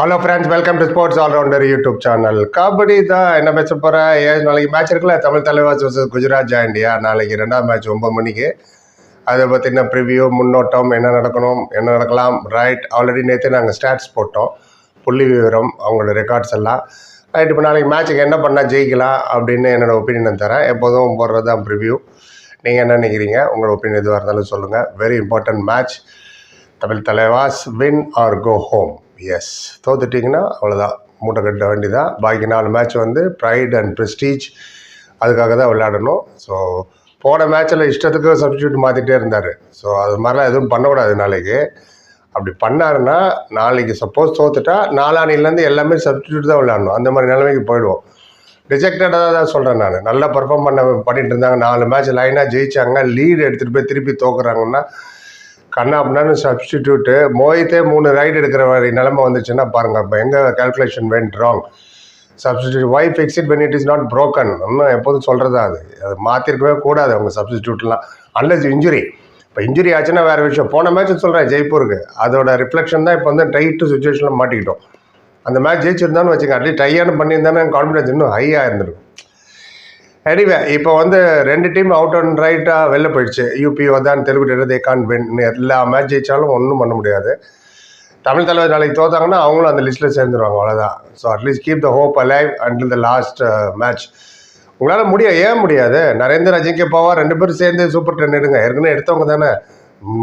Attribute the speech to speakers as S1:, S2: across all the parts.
S1: Hello friends welcome to sports allrounder YouTube channel kabaddi தான் என்ன பேச போகிறேன் ஏழு நாளைக்கு மேட்ச் இருக்குல்ல? தமிழ் தலைவாஸ் வர்சஸ் குஜராத் ஜாயிண்டியா நாளைக்கு ரெண்டாவது மேட்ச் ஒம்பது மணிக்கு. அதை பற்றின ப்ரிவியூ முன்னோட்டம் என்ன நடக்கணும் என்ன நடக்கலாம்? ரைட் ஆல்ரெடி நேற்று நாங்கள் ஸ்டாட்ஸ் போட்டோம். புள்ளி விவரம் அவங்களோட ரெக்கார்ட்ஸ் எல்லாம். ரைட் இப்போ நாளைக்கு மேட்ச்சுக்கு என்ன பண்ணால் ஜெயிக்கலாம் அப்படின்னு என்னோட ஒப்பீனியன் தரேன். எப்போதும் போடுறது தான் ப்ரிவியூ நீங்கள் என்ன நினைக்கிறீங்க? உங்களோட ஒப்பீனியன் எதுவாக இருந்தாலும் சொல்லுங்கள் very important match Tamil Thalaivas win or go home S தோத்துட்டிங்கன்னா அவ்வளோதான் மூட்டை கட்ட வேண்டியதான் பாக்கி நாலு மேட்ச் வந்து ப்ரைட் அண்ட் ப்ரெஸ்டீஜ் அதுக்காக தான் விளையாடணும். ஸோ போன மேட்ச்சில் இஷ்டத்துக்கு சப்ஸ்டியூட் மாற்றிட்டே இருந்தார். ஸோ அது மாதிரிலாம் எதுவும் பண்ணக்கூடாது நாளைக்கு. அப்படி பண்ணாருன்னா நாளைக்கு சப்போஸ் தோத்துட்டா நாலாணிலேருந்து எல்லாமே சப்ஸ்டியூட் தான் விளையாடணும். அந்த மாதிரி நிலைமைக்கு போயிடுவோம். ரிஜெக்டடாக தான் சொல்கிறேன் நான். நல்லா பர்ஃபார்ம் பண்ண பண்ணிட்டு இருந்தாங்க. நாலு மேட்ச் லைனாக ஜெயிச்சாங்க. லீடு எடுத்துகிட்டு போய் திருப்பி தோக்குறாங்கன்னா கண்ணா சப்ஸ்டிடியூட்டு மோயித்தே மூணு ரைடு எடுக்கிற மாதிரி நிலமை வந்துச்சுன்னா பாருங்கள் இப்போ எங்கே calculation went wrong substitute why fix it it is not broken இன்னும் எப்போதும் சொல்கிறது அது? அது மாற்றிருக்கவே கூடாது அவங்க சப்ஸ்டிடியூட்லாம் அன்லஸ் இன்ஜுரி இப்போ இன்ஜுரி ஆச்சுன்னா வேறு விஷயம். போன மேட்ச் சொல்கிறேன் ஜெய்ப்பூருக்கு. அதோட ரிஃப்ளெக்ஷன் தான் இப்போ வந்து டைட்டு சுச்சுவேஷனில் மாட்டிக்கிட்டோம். அந்த மேட்ச் ஜெயிச்சிருந்தான்னு வச்சுக்கோங்க அட்லீஸ்ட் டையானு பண்ணியிருந்தானே கான்ஃபிடன்ஸ் இன்னும் ஹையாக இருந்திருக்கும். எனிவே இப்போ வந்து ரெண்டு டீம் அவுட் அண்ட் ரைட்டாக வெளில போயிடுச்சு. யூபி வதான் தெலுங்கு தே கான் வின் எல்லா மேட்ச் ஜெயிச்சாலும் ஒன்றும் பண்ண முடியாது. தமிழ் தலைவர் நாளைக்கு தோத்தாங்கன்னா அவங்களும் அந்த லிஸ்ட்டில் சேர்ந்துருவாங்க அவ்வளோதான் so at least keep the hope alive until the last match உங்களால் முடியும் ஏன் முடியாது? நரேந்திர அஜிங்கே போவா ரெண்டு பேரும் சேர்ந்து சூப்பர் டென் எடுங்க. ஏற்கனவே எடுத்தவங்க தானே.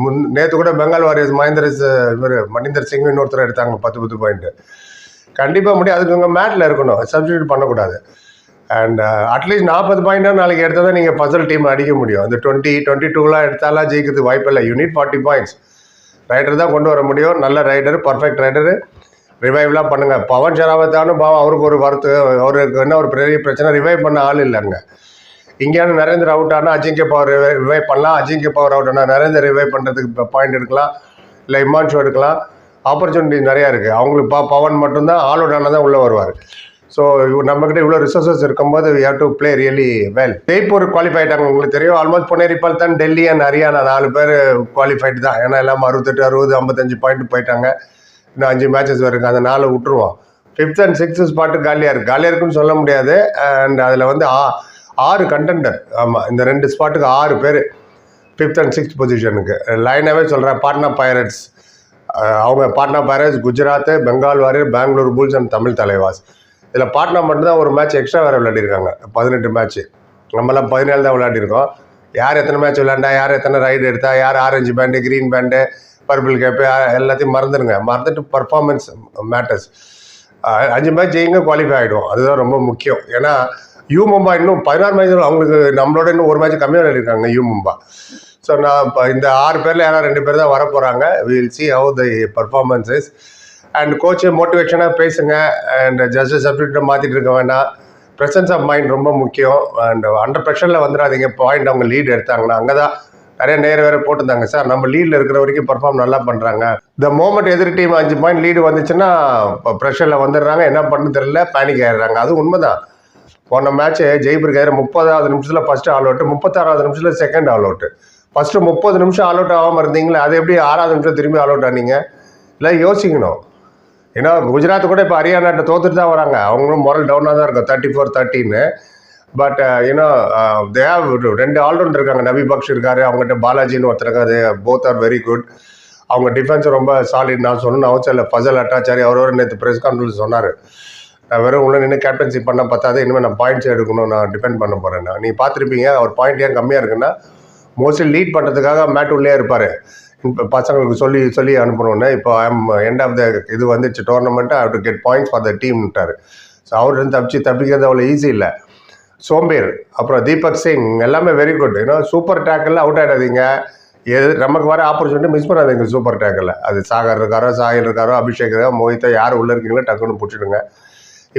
S1: முன் நேற்று கூட பெங்கால் வாரியர்ஸ் மகேந்திர இவர் மணிந்தர் சிங் இன்னொருத்தர் எடுத்தாங்க பத்து பத்து பாயிண்ட்டு கண்டிப்பாக முடியும். அதுக்கு உங்கள் மேட்டில் இருக்கணும். சப்ஸ்டியூட் பண்ணக்கூடாது. அண்ட் அட்லீஸ்ட் uh, நாற்பது பாயிண்டாக நாளைக்கு எடுத்தால் தான் நீங்கள் பசல் டீம் அடிக்க முடியும். அந்த டுவெண்ட்டி டுவெண்ட்டி டூலாம் எடுத்தாலாம் ஜெயிக்கிறதுக்கு வாய்ப்பில்லை யூனிட் ஃபார்ட்டி பாயிண்ட்ஸ் ரைடர் தான் கொண்டு வர முடியும். நல்ல ரைடர் பர்ஃபெக்ட் ரைடரு ரிவைவ்லாம் பண்ணுங்கள் பவன் ஷராவத்தானும் பாவம் அவருக்கு ஒரு வருத்து அவருக்கு என்ன ஒரு பெரிய பிரச்சனை ரிவைவ் பண்ண ஆள் இல்லைங்க. இங்கேயான நரேந்தர் அவுட் ஆனால் அஜிங்கிய பவர் ரிவைவ் பண்ணலாம். அஜிங்கிய பவர் அவுட் ஆனால் நரேந்தர் ரிவைவ் பண்ணுறதுக்கு பாயிண்ட் எடுக்கலாம். இல்லை இம்மான்ஷோ எடுக்கலாம். ஆப்பர்ச்சுனிட்டி நிறையா இருக்குது அவங்களுக்கு பா பவன் மட்டும்தான் ஆல் அவுட் ஆனால் தான் உள்ளே வருவார். ஸோ நம்மக்கிட்ட இவ்வளோ ரிசோர்சஸ் இருக்கும்போது we have to play really well Jaipur qualify ஆயிட்டாங்க. உங்களுக்கு தெரியும் ஆல்மோஸ்ட் பொன்னேரிப்பால் தான் டெல்லி அண்ட் ஹரியானா நாலு பேர் குவாலிஃபைடு தான். ஏன்னா எல்லாம் அறுபத்தெட்டு அறுபது ஐம்பத்தஞ்சு பாயிண்ட் போயிட்டாங்க. இன்னும் அஞ்சு மேட்சஸ் வருங்க. அந்த நாலு விட்டுருவோம். ஃபிஃப்த் அண்ட் சிக்ஸ்த் ஸ்பாட்டு காலியாக இருக்குது காலியாக இருக்குன்னு சொல்ல முடியாது. அண்ட் அதில் வந்து ஆ ஆறு கண்டெண்டர் ஆமாம் இந்த ரெண்டு ஸ்பாட்டுக்கு ஆறு பேர். ஃபிஃப்த் அண்ட் சிக்ஸ்த் பொசிஷனுக்கு லைனாகவே சொல்கிறேன் பாட்னா பைரட்ஸ் அவங்க Patna pirates Gujarat Bengal warrior Bengaluru bulls and Tamil Thalaivas இதில் பாட்னா மட்டும்தான் ஒரு மேட்ச் எக்ஸ்ட்ரா வேறு விளையாடிருக்காங்க. பதினெட்டு மேட்ச்சு நம்மலாம் பதினேழு தான் விளையாடிருக்கோம். யார் எத்தனை மேட்ச் விளையாண்டா யார் எத்தனை ரைடு எடுத்தா யார் orange pant green pant purple gap எல்லாத்தையும் மறந்துடுங்க மறந்துட்டு பர்ஃபார்மன்ஸ் மேட்டர்ஸ் அஞ்சு மேட்ச் ஜெயிங்க குவாலிஃபை ஆகிடும் அதுதான் ரொம்ப முக்கியம். ஏன்னா யூ மும்பா இன்னும் பதினாறு மேட்ச் அவங்களுக்கு நம்மளோட இன்னும் ஒரு மேட்ச் கம்மியாக விளையாடிருக்காங்க யூ மும்பா ஸோ நான் இப்போ இந்த ஆறு பேரில் யாராவது ரெண்டு பேர் தான் வர போகிறாங்க will see how the performances and coach மோட்டிவேஷனாக பேசுங்க. அண்ட் ஜஸ்ட் சப்ஜெக்டை மாற்றிட்டு இருக்க வேண்டாம். ப்ரெசன்ஸ் ஆஃப் மைண்ட் ரொம்ப முக்கியம். அண்ட் அண்டர் ப்ரெஷரில் வந்துடாதீங்க பாயிண்ட் அவங்க லீட் எடுத்தாங்கன்னா அங்கே தான் நிறைய நேர வேற போட்டிருந்தாங்க சார். நம்ம லீடில் இருக்கிற வரைக்கும் பர்ஃபார்ம் நல்லா பண்ணுறாங்க இந்த மோமெண்ட் எதிர் டீம் அஞ்சு பாயிண்ட் லீடு வந்துச்சுன்னா இப்போ ப்ரெஷரில் வந்துடுறாங்க. என்ன பண்ணு தெரியல. பேனிக் ஆயிடுறாங்க. அது உண்மைதான். போன மேட்ச்சு ஜெய்பூருக்கு எதிராக முப்பதாவது நிமிஷத்தில் ஃபஸ்ட்டு ஆல் அவுட்டு முப்பத்தாறாவது நிமிஷத்தில் செகண்ட் ஆல் அவுட்டு ஃபஸ்ட்டு முப்பது நிமிஷம் ஆல் அவுட் ஆகாமல் இருந்தீங்களே அது எப்படி ஆறாவது நிமிஷம் திரும்பி ஆல் அவுட் ஆனீங்க? இல்லை யோசிக்கணும். ஏன்னா குஜராத் கூட இப்போ ஹரியானாட்ட தோத்துட்டு தான் வராங்க. அவங்களும் மொரல் டவுனாக தான் இருக்கும் தேர்ட்டி ஃபோர் தேர்ட்டின்னு பட் ஏன்னா தே ஹாவ் ரெண்டு ஆல்ரவுண்டர் இருக்காங்க. நபி பக்ஷ் இருக்காரு அவங்ககிட்ட பாலாஜின்னு ஒருத்தர் இருக்காரு. போத் ஆர் வெரி குட் அவங்க டிஃபென்ஸ் ரொம்ப சாலிட் நான் சொன்னேன் அவசரில் ஃபசல் அட்டாச்சாரி அவர் ஒரு நேற்று ப்ரெஸ் கான்ஃபரன்ஸ் சொன்னார். நான் வெறும் உள்ள நின்று கேப்டன்சி பண்ண பார்த்தாது இனிமேல் நான் பாயிண்ட்ஸ் எடுக்கணும். நான் டிபெண்ட் பண்ண போகிறேன் நான் நீங்கள் பார்த்துருப்பீங்க அவர் பாயிண்ட் ஏன் கம்மியாக இருக்குன்னா மோஸ்ட்லி லீட் பண்ணுறதுக்காக மேட் உள்ளே இருப்பார். பசங்களுக்கு சொல்லி சொல்லி அனுப்பணுன்னு இப்போ ஐம் எண்ட் ஆஃப் த இது வந்துச்சு tournament I to get points for the டீம்ட்டார் so அவர்கிட்ட தப்பிச்சு தப்பிக்கிறது அவ்வளோ ஈஸி இல்லை. சோம்பேர் அப்புறம் தீபக் சிங் எல்லாமே வெரி குட் ஏன்னா சூப்பர் டேக்கில் அவுட் ஆகிடாதீங்க எது நமக்கு வர ஆப்பர்ச்சுனிட்டி மிஸ் பண்ணாதீங்க சூப்பர் டேக்கில் அது சாகர் இருக்காரோ சாயல் இருக்காரோ அபிஷேக் இருக்காரோ மோஹித்தா யார் உள்ளே இருக்கீங்களோ டக்குன்னு பிடிச்சிடுங்க.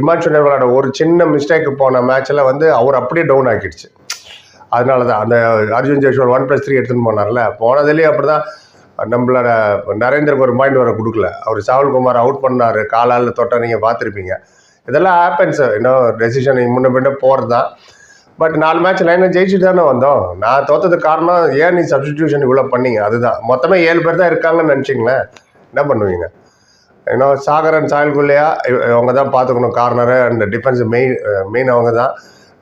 S1: இமான் விளையாட ஒரு சின்ன மிஸ்டேக் போன மேட்ச்சில் வந்து அவர் அப்படியே டவுன் ஆக்கிடுச்சு. அதனால தான் அந்த அர்ஜுன் ஜெய்ஸ்வர் ஒன் ப்ளஸ் த்ரீ எடுத்துன்னு போனார்ல. போனதுலேயே அப்படி தான் நம்மளோட நரேந்திர ஒரு பாயிண்ட் வர கொடுக்கல. அவர் சாவல்குமார் அவுட் பண்ணார். காலால் தொட்ட நீங்கள் பார்த்துருப்பீங்க. இதெல்லாம் ஹேப்பன்ஸ் இன்னும் டெசிஷன் முன்ன பின்ன போகிறது தான் பட் நாலு மேட்ச் லைனில் ஜெயிச்சுட்டு தானே வந்தோம். நான் தோத்ததுக்கு காரணம் ஏன் நீ சப்ஸ்டிடியூஷன் இவ்வளோ பண்ணீங்க? அதுதான் மொத்தமே ஏழு பேர் தான் இருக்காங்கன்னு நினச்சிங்களேன். என்ன பண்ணுவீங்க? ஏன்னா சாகரன் சாயல்குள்ளையா அவங்க தான் பார்த்துக்கணும். Corner and defence main main அவங்க தான்.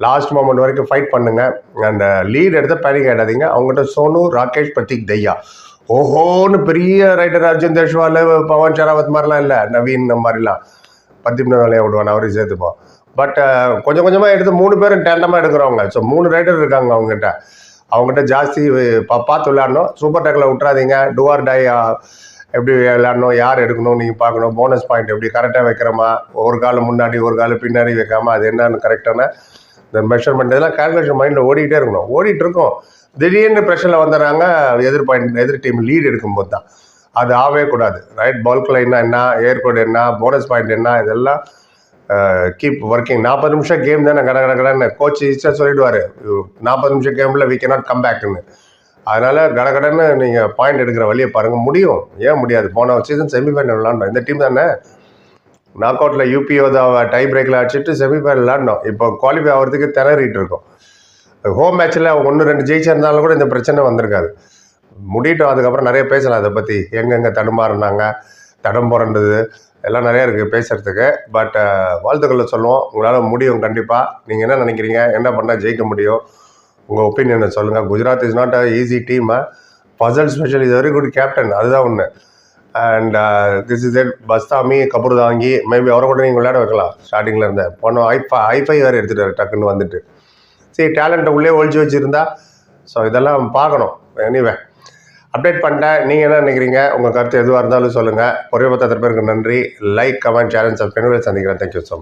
S1: லாஸ்ட் மூமெண்ட் வரைக்கும் ஃபைட் பண்ணுங்கள் அண்ட் லீட் எடுத்து பேனிக் ஆகிடாதீங்க அவங்ககிட்ட சோனு ராகேஷ் பிரதீக் தையா. ஓஹோன்னு பெரிய ரைடர் அர்ஜுன் தேஷ்வால் பவன் ஷராவத் மாதிரிலாம் இல்லை நவீன் இந்த மாதிரிலாம். பத்திப்ன வேலையை விடுவான் அவரையும் சேர்த்துப்போம். பட் கொஞ்சம் கொஞ்சமாக எடுத்து மூணு பேரும் டேண்டமாக எடுக்கிறவங்க. ஸோ மூணு ரைடர் இருக்காங்க அவங்ககிட்ட. அவங்ககிட்ட ஜாஸ்தி பா பார்த்து விளையாடணும். சூப்பர் டேக்கில் விட்றாதீங்க டுவார் டை எப்படி விளையாடணும் யார் எடுக்கணும் நீங்கள் பார்க்கணும். போனஸ் பாயிண்ட் எப்படி கரெக்டாக வைக்கிறோமா? ஒரு காலம் முன்னாடி ஒரு காலம் பின்னாடி வைக்காம அது என்னன்னு கரெக்டான இந்த மெஷர்மெண்ட் இதெல்லாம் கால்குலேஷன் மைண்டில் ஓடிக்கிட்டே இருக்கணும். ஓடிட்டு இருக்கோம். திடீர்னு ப்ரெஷரில் வந்துடுறாங்க எதிர் பாயிண்ட் எதிர் டீம் லீட் எடுக்கும்போது தான். அது ஆகவே கூடாது ரைட் பல்க் லைன்னா என்ன ஏர்கோட் என்ன போனஸ் பாயிண்ட் என்ன இதெல்லாம் கீப் ஒர்க்கிங் நாற்பது நிமிஷம் கேம் தானே கட கட கடன்னு. கோச் ஈஸியாக சொல்லிடுவார் நாற்பது நிமிஷம் கேமில் வி cannot கம் பேக்குன்னு அதனால் கடகடன்னு நீங்கள் பாயிண்ட் எடுக்கிற வழியை பாருங்கள் முடியும். ஏன் முடியாது? போன சீசன் செமிஃபைனல் விளாண்டோம் இந்த டீம் தானே? நாக் அவுட்டில் யூபிஓ தான் டை பிரேக்கில் அடிச்சுட்டு செமிஃபைனல் விளாண்டோம் இப்போ குவாலிஃபை ஆகிறதுக்கு திணறிட்டு இருக்கோம். ஹோம் மேட்ச்சில் ஒன்று ரெண்டு ஜெயிச்சிருந்தாலும் கூட இந்த பிரச்சனை வந்திருக்காது. முடியட்டும் அதுக்கப்புறம் நிறைய பேசலாம் அதை பற்றி எங்கெங்கே தடுமாறினாங்க தடம் புரண்டது எல்லாம் நிறைய இருக்குது பேசுகிறதுக்கு பட் வாழ்த்துக்களை சொல்லுவோம். உங்களால் முடியும் கண்டிப்பாக நீங்கள் என்ன நினைக்கிறீங்க? என்ன பண்ணால் ஜெயிக்க முடியும்? உங்கள் ஒப்பீனியனை சொல்லுங்கள் Gujarat is not a. Easy team Basil special is very good captain அதுதான் ஒன்று அண்ட் திஸ் இஸ் எட் பஸ்தாமி கபூர்தாங்கி மேபி அவரை கூட நீங்கள் விளையாட வைக்கலாம். ஸ்டார்டிங்கில் இருந்தேன் போனோம் ஐஃபை ஐஃபை வேறு எடுத்துகிட்டு டக்குன்னு வந்துட்டு. சரி டேலண்ட்டை உள்ளே ஒழிச்சு வச்சுருந்தா ஸோ இதெல்லாம் பார்க்கணும். எனிவே அப்டேட் பண்ணிட்டேன் நீங்கள் என்ன நினைக்கிறீங்க? உங்கள் கருத்து எதுவாக இருந்தாலும் சொல்லுங்கள் ஒரே பத்தத்தில் பேருக்கு நன்றி லைக் கமெண்ட் சேனல் சப்ஸ்கிரைப் சந்திக்கிறேன் தேங்க்யூ ஸோ மச்